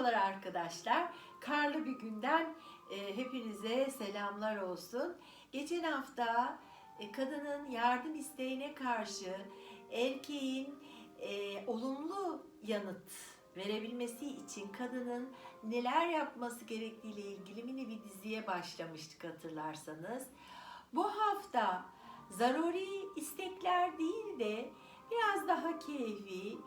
Merhabalar arkadaşlar. Karlı bir günden e, hepinize selamlar olsun. Geçen hafta e, kadının yardım isteğine karşı erkeğin e, olumlu yanıt verebilmesi için kadının neler yapması gerektiğiyle ilgili mini bir diziye başlamıştık hatırlarsanız. Bu hafta zaruri istekler değil de biraz daha keyfi,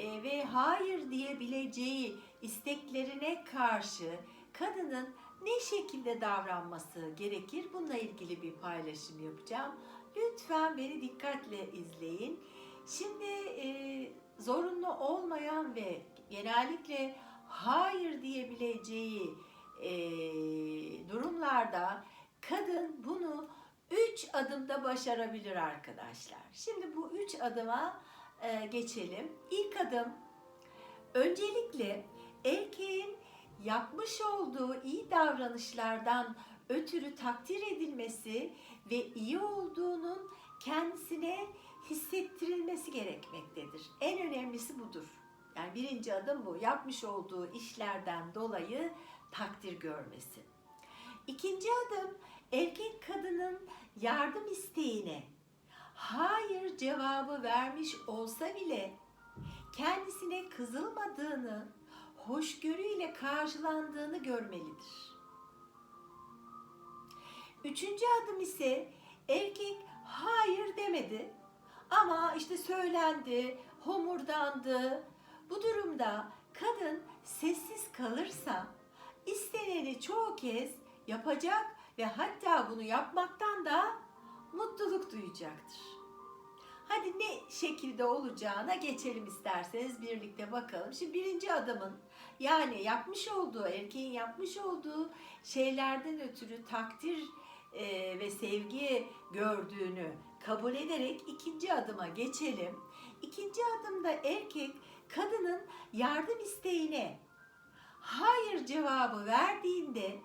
e, ve hayır diyebileceği isteklerine karşı kadının ne şekilde davranması gerekir? Bununla ilgili bir paylaşım yapacağım. Lütfen beni dikkatle izleyin. Şimdi e, zorunlu olmayan ve genellikle hayır diyebileceği e, durumlarda kadın bunu üç adımda başarabilir arkadaşlar. Şimdi bu üç adıma e, geçelim. İlk adım öncelikle erkeğin yapmış olduğu iyi davranışlardan ötürü takdir edilmesi ve iyi olduğunun kendisine hissettirilmesi gerekmektedir. En önemlisi budur. Yani birinci adım bu. Yapmış olduğu işlerden dolayı takdir görmesi. İkinci adım erkek kadının yardım isteğine hayır cevabı vermiş olsa bile kendisine kızılmadığını, hoşgörüyle karşılandığını görmelidir. Üçüncü adım ise erkek hayır demedi ama işte söylendi, homurdandı. Bu durumda kadın sessiz kalırsa isteneni çoğu kez yapacak ve hatta bunu yapmaktan da mutluluk duyacaktır. Hadi ne şekilde olacağına geçelim isterseniz birlikte bakalım. Şimdi birinci adımın yani yapmış olduğu, erkeğin yapmış olduğu şeylerden ötürü takdir e, ve sevgi gördüğünü kabul ederek ikinci adıma geçelim. İkinci adımda erkek kadının yardım isteğine hayır cevabı verdiğinde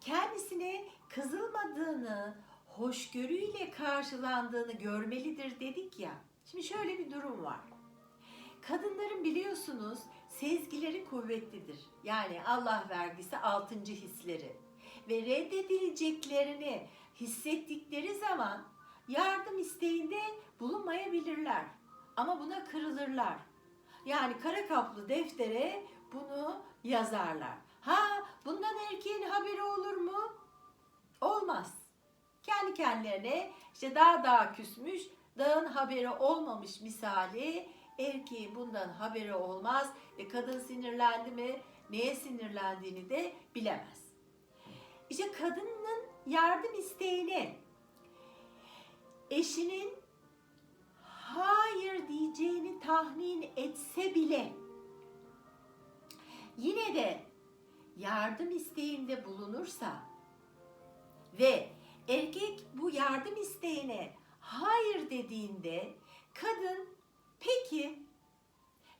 kendisine kızılmadığını, hoşgörüyle karşılandığını görmelidir dedik ya. Şimdi şöyle bir durum var. Kadınların biliyorsunuz sezgileri kuvvetlidir. Yani Allah vergisi altıncı hisleri. Ve reddedileceklerini hissettikleri zaman yardım isteğinde bulunmayabilirler. Ama buna kırılırlar. Yani kara kaplı deftere bunu yazarlar. Ha bundan erkeğin haberi olur mu? Olmaz. Kendi kendilerine işte dağ dağ küsmüş, dağın haberi olmamış misali erkeğin bundan haberi olmaz ve kadın sinirlendi mi neye sinirlendiğini de bilemez. İşte kadının yardım isteğini eşinin hayır diyeceğini tahmin etse bile yine de yardım isteğinde bulunursa ve erkek bu yardım isteğine hayır dediğinde kadın peki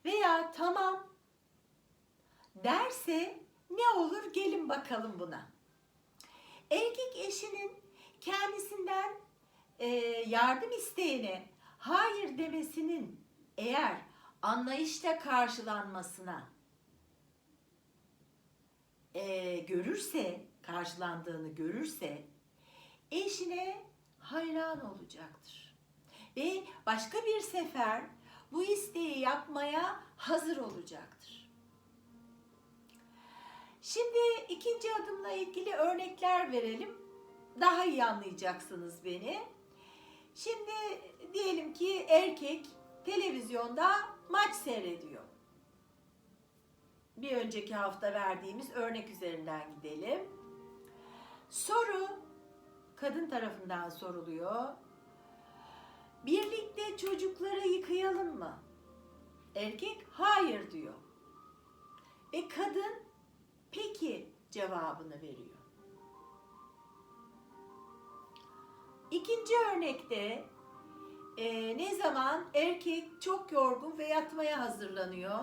veya tamam derse ne olur gelin bakalım buna. Erkek eşinin kendisinden e, yardım isteğine hayır demesinin eğer anlayışla karşılanmasına e, görürse, karşılandığını görürse eşine hayran olacaktır. Ve başka bir sefer bu isteği yapmaya hazır olacaktır. Şimdi ikinci adımla ilgili örnekler verelim. Daha iyi anlayacaksınız beni. Şimdi diyelim ki erkek televizyonda maç seyrediyor. Bir önceki hafta verdiğimiz örnek üzerinden gidelim. Soru kadın tarafından soruluyor. Birlikte çocukları yıkayalım mı? Erkek hayır diyor. Ve kadın peki cevabını veriyor. İkinci örnekte e, ne zaman erkek çok yorgun ve yatmaya hazırlanıyor.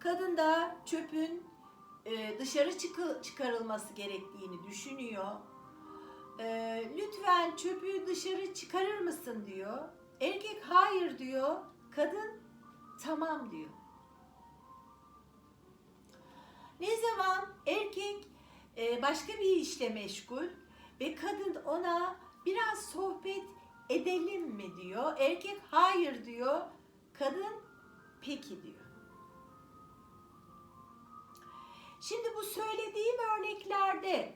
Kadın da çöpün e, dışarı çıkı, çıkarılması gerektiğini düşünüyor e, lütfen çöpü dışarı çıkarır mısın diyor. Erkek hayır diyor. Kadın tamam diyor. Ne zaman erkek e, başka bir işle meşgul ve kadın ona biraz sohbet edelim mi diyor. Erkek hayır diyor. Kadın peki diyor. Şimdi bu söylediğim örneklerde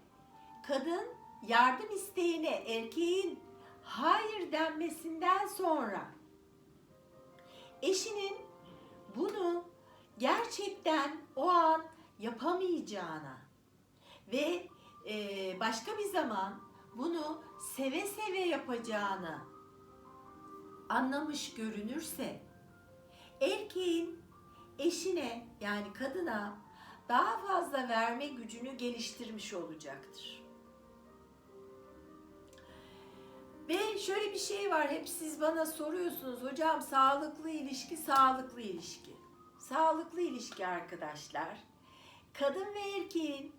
kadın yardım isteğine erkeğin hayır denmesinden sonra eşinin bunu gerçekten o an yapamayacağına ve e, başka bir zaman bunu seve seve yapacağını anlamış görünürse erkeğin eşine yani kadına daha fazla verme gücünü geliştirmiş olacaktır. Ve şöyle bir şey var hep siz bana soruyorsunuz hocam sağlıklı ilişki sağlıklı ilişki. Sağlıklı ilişki arkadaşlar. Kadın ve erkeğin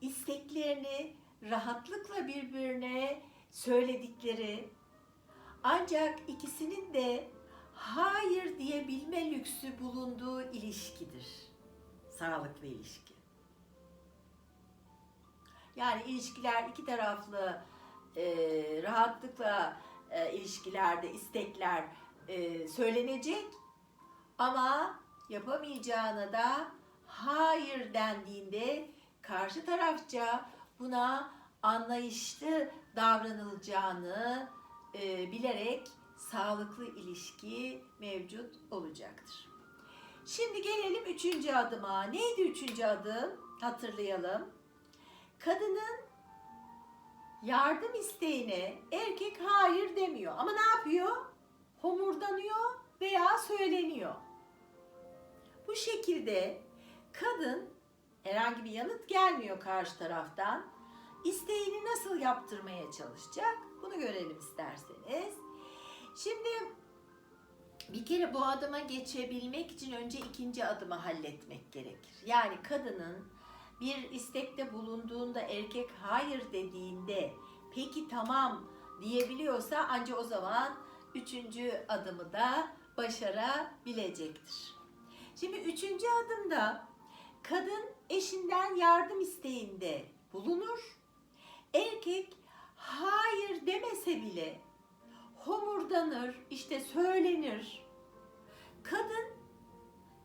isteklerini rahatlıkla birbirine söyledikleri ancak ikisinin de hayır diyebilme lüksü bulunduğu ilişkidir. Sağlıklı ilişki. Yani ilişkiler iki taraflı e, rahatlıkla e, ilişkilerde istekler e, söylenecek ama yapamayacağına da hayır dendiğinde karşı tarafça buna anlayışlı davranılacağını e, bilerek sağlıklı ilişki mevcut olacaktır. Şimdi gelelim üçüncü adıma. Neydi üçüncü adım? Hatırlayalım. Kadının yardım isteğine erkek hayır demiyor. Ama ne yapıyor? Homurdanıyor veya söyleniyor. Bu şekilde kadın herhangi bir yanıt gelmiyor karşı taraftan. İsteğini nasıl yaptırmaya çalışacak? Bunu görelim isterseniz. Şimdi bir kere bu adıma geçebilmek için önce ikinci adımı halletmek gerekir. Yani kadının bir istekte bulunduğunda erkek hayır dediğinde peki tamam diyebiliyorsa ancak o zaman üçüncü adımı da başarabilecektir. Şimdi üçüncü adımda kadın eşinden yardım isteğinde bulunur. Erkek hayır demese bile homurdanır, işte söylenir. Kadın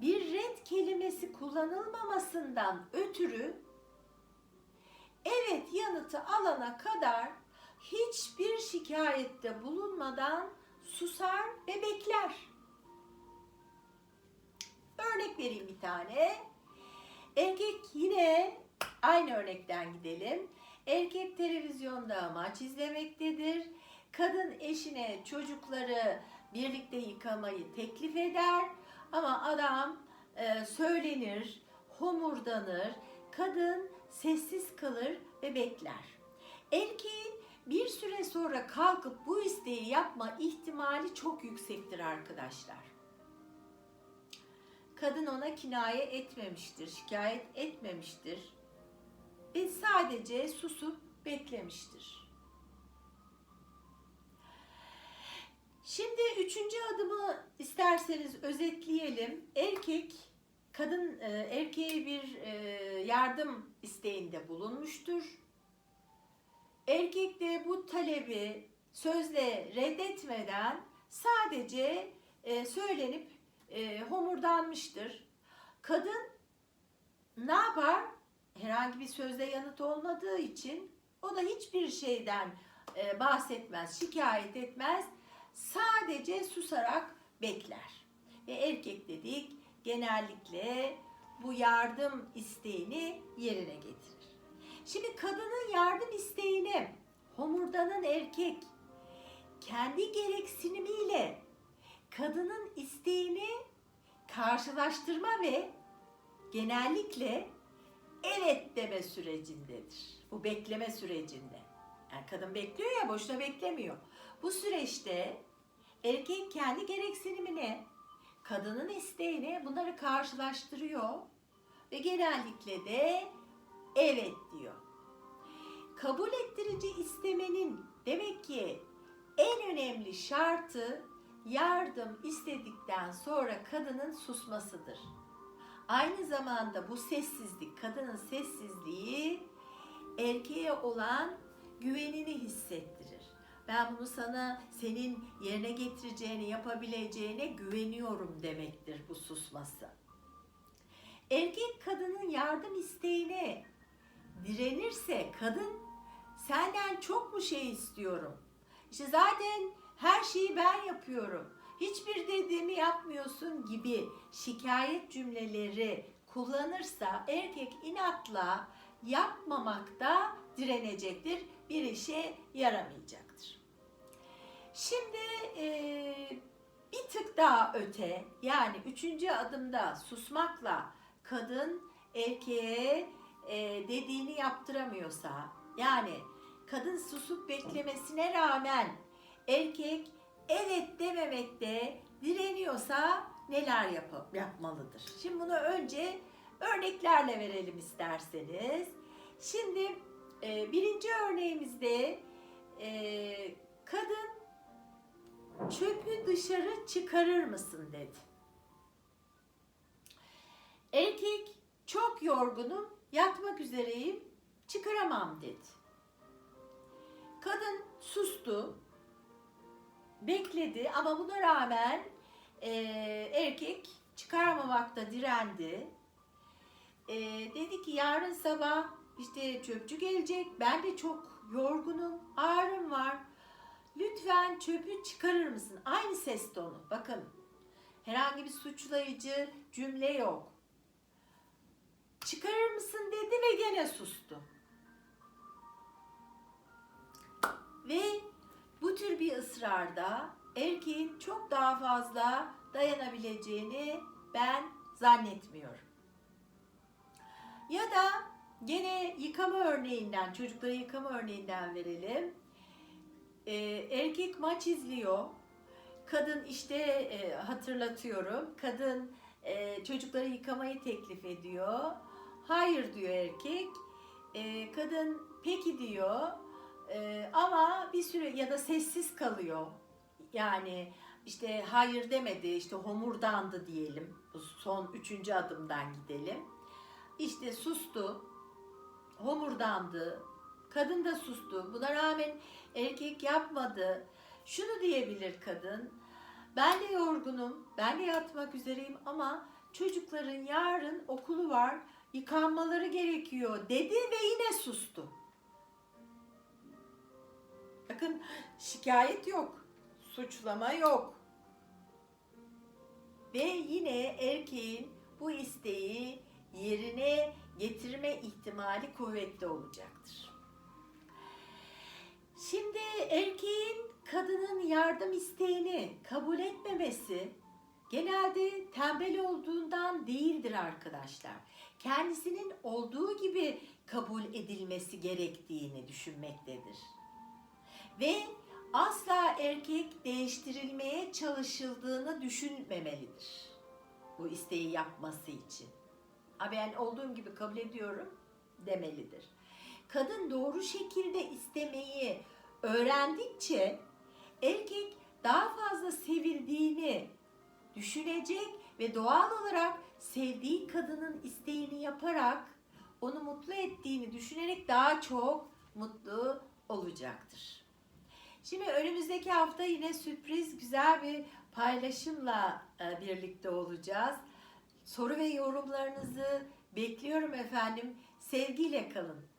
bir red kelimesi kullanılmamasından ötürü evet yanıtı alana kadar hiçbir şikayette bulunmadan susar ve bekler. Örnek vereyim bir tane. Erkek yine aynı örnekten gidelim. Erkek televizyonda maç izlemektedir. Kadın eşine çocukları birlikte yıkamayı teklif eder ama adam e, söylenir, homurdanır, kadın sessiz kalır ve bekler. Erkeğin bir süre sonra kalkıp bu isteği yapma ihtimali çok yüksektir arkadaşlar. Kadın ona kinaye etmemiştir, şikayet etmemiştir ve sadece susup beklemiştir. Şimdi üçüncü adımı isterseniz özetleyelim. Erkek, kadın e, erkeğe bir e, yardım isteğinde bulunmuştur. Erkek de bu talebi sözle reddetmeden sadece e, söylenip homurdanmıştır. Kadın ne yapar? Herhangi bir sözle yanıt olmadığı için o da hiçbir şeyden bahsetmez, şikayet etmez sadece susarak bekler. Ve erkek dedik genellikle bu yardım isteğini yerine getirir. Şimdi kadının yardım isteğini homurdanın erkek kendi gereksinimiyle kadının isteğini karşılaştırma ve genellikle evet deme sürecindedir. Bu bekleme sürecinde. Yani kadın bekliyor ya boşuna beklemiyor. Bu süreçte erkek kendi gereksinimini, kadının isteğini bunları karşılaştırıyor ve genellikle de evet diyor. Kabul ettirici istemenin demek ki en önemli şartı yardım istedikten sonra kadının susmasıdır. Aynı zamanda bu sessizlik, kadının sessizliği erkeğe olan güvenini hissettirir. Ben bunu sana senin yerine getireceğini, yapabileceğine güveniyorum demektir bu susması. Erkek kadının yardım isteğine direnirse kadın senden çok mu şey istiyorum? İşte zaten her şeyi ben yapıyorum. Hiçbir dediğimi yapmıyorsun gibi şikayet cümleleri kullanırsa erkek inatla yapmamakta direnecektir. Bir işe yaramayacaktır. Şimdi eee, bir tık daha öte yani üçüncü adımda susmakla kadın erkeğe eee, dediğini yaptıramıyorsa yani kadın susup beklemesine rağmen erkek evet dememekte direniyorsa neler yap yapmalıdır? Şimdi bunu önce örneklerle verelim isterseniz. Şimdi e, birinci örneğimizde e, kadın çöpü dışarı çıkarır mısın dedi. Erkek çok yorgunum, yatmak üzereyim, çıkaramam dedi. Kadın sustu, bekledi ama buna rağmen e, erkek çıkaramamakta direndi. E, dedi ki yarın sabah işte çöpçü gelecek. Ben de çok yorgunum, ağrım var. Lütfen çöpü çıkarır mısın? Aynı ses tonu. Bakın herhangi bir suçlayıcı cümle yok. Çıkarır mısın dedi ve gene sustu. Ve bu tür bir ısrarda erkeğin çok daha fazla dayanabileceğini ben zannetmiyorum. Ya da gene yıkama örneğinden, çocukları yıkama örneğinden verelim. Ee, erkek maç izliyor. Kadın işte e, hatırlatıyorum. Kadın e, çocukları yıkamayı teklif ediyor. Hayır diyor erkek. E, kadın peki diyor. E, ama bir süre ya da sessiz kalıyor. Yani işte hayır demedi, işte homurdandı diyelim. Son üçüncü adımdan gidelim. İşte sustu, homurdandı, kadın da sustu. Buna rağmen erkek yapmadı. Şunu diyebilir kadın, ben de yorgunum, ben de yatmak üzereyim ama çocukların yarın okulu var, yıkanmaları gerekiyor dedi ve yine sustu. Bakın şikayet yok, suçlama yok. Ve yine erkeğin bu isteği yerine getirme ihtimali kuvvetli olacaktır. Şimdi erkeğin kadının yardım isteğini kabul etmemesi genelde tembel olduğundan değildir arkadaşlar. Kendisinin olduğu gibi kabul edilmesi gerektiğini düşünmektedir. Ve asla erkek değiştirilmeye çalışıldığını düşünmemelidir. Bu isteği yapması için. Ben olduğum gibi kabul ediyorum demelidir. Kadın doğru şekilde istemeyi öğrendikçe erkek daha fazla sevildiğini düşünecek ve doğal olarak sevdiği kadının isteğini yaparak onu mutlu ettiğini düşünerek daha çok mutlu olacaktır. Şimdi önümüzdeki hafta yine sürpriz güzel bir paylaşımla e, birlikte olacağız. Soru ve yorumlarınızı bekliyorum efendim. Sevgiyle kalın.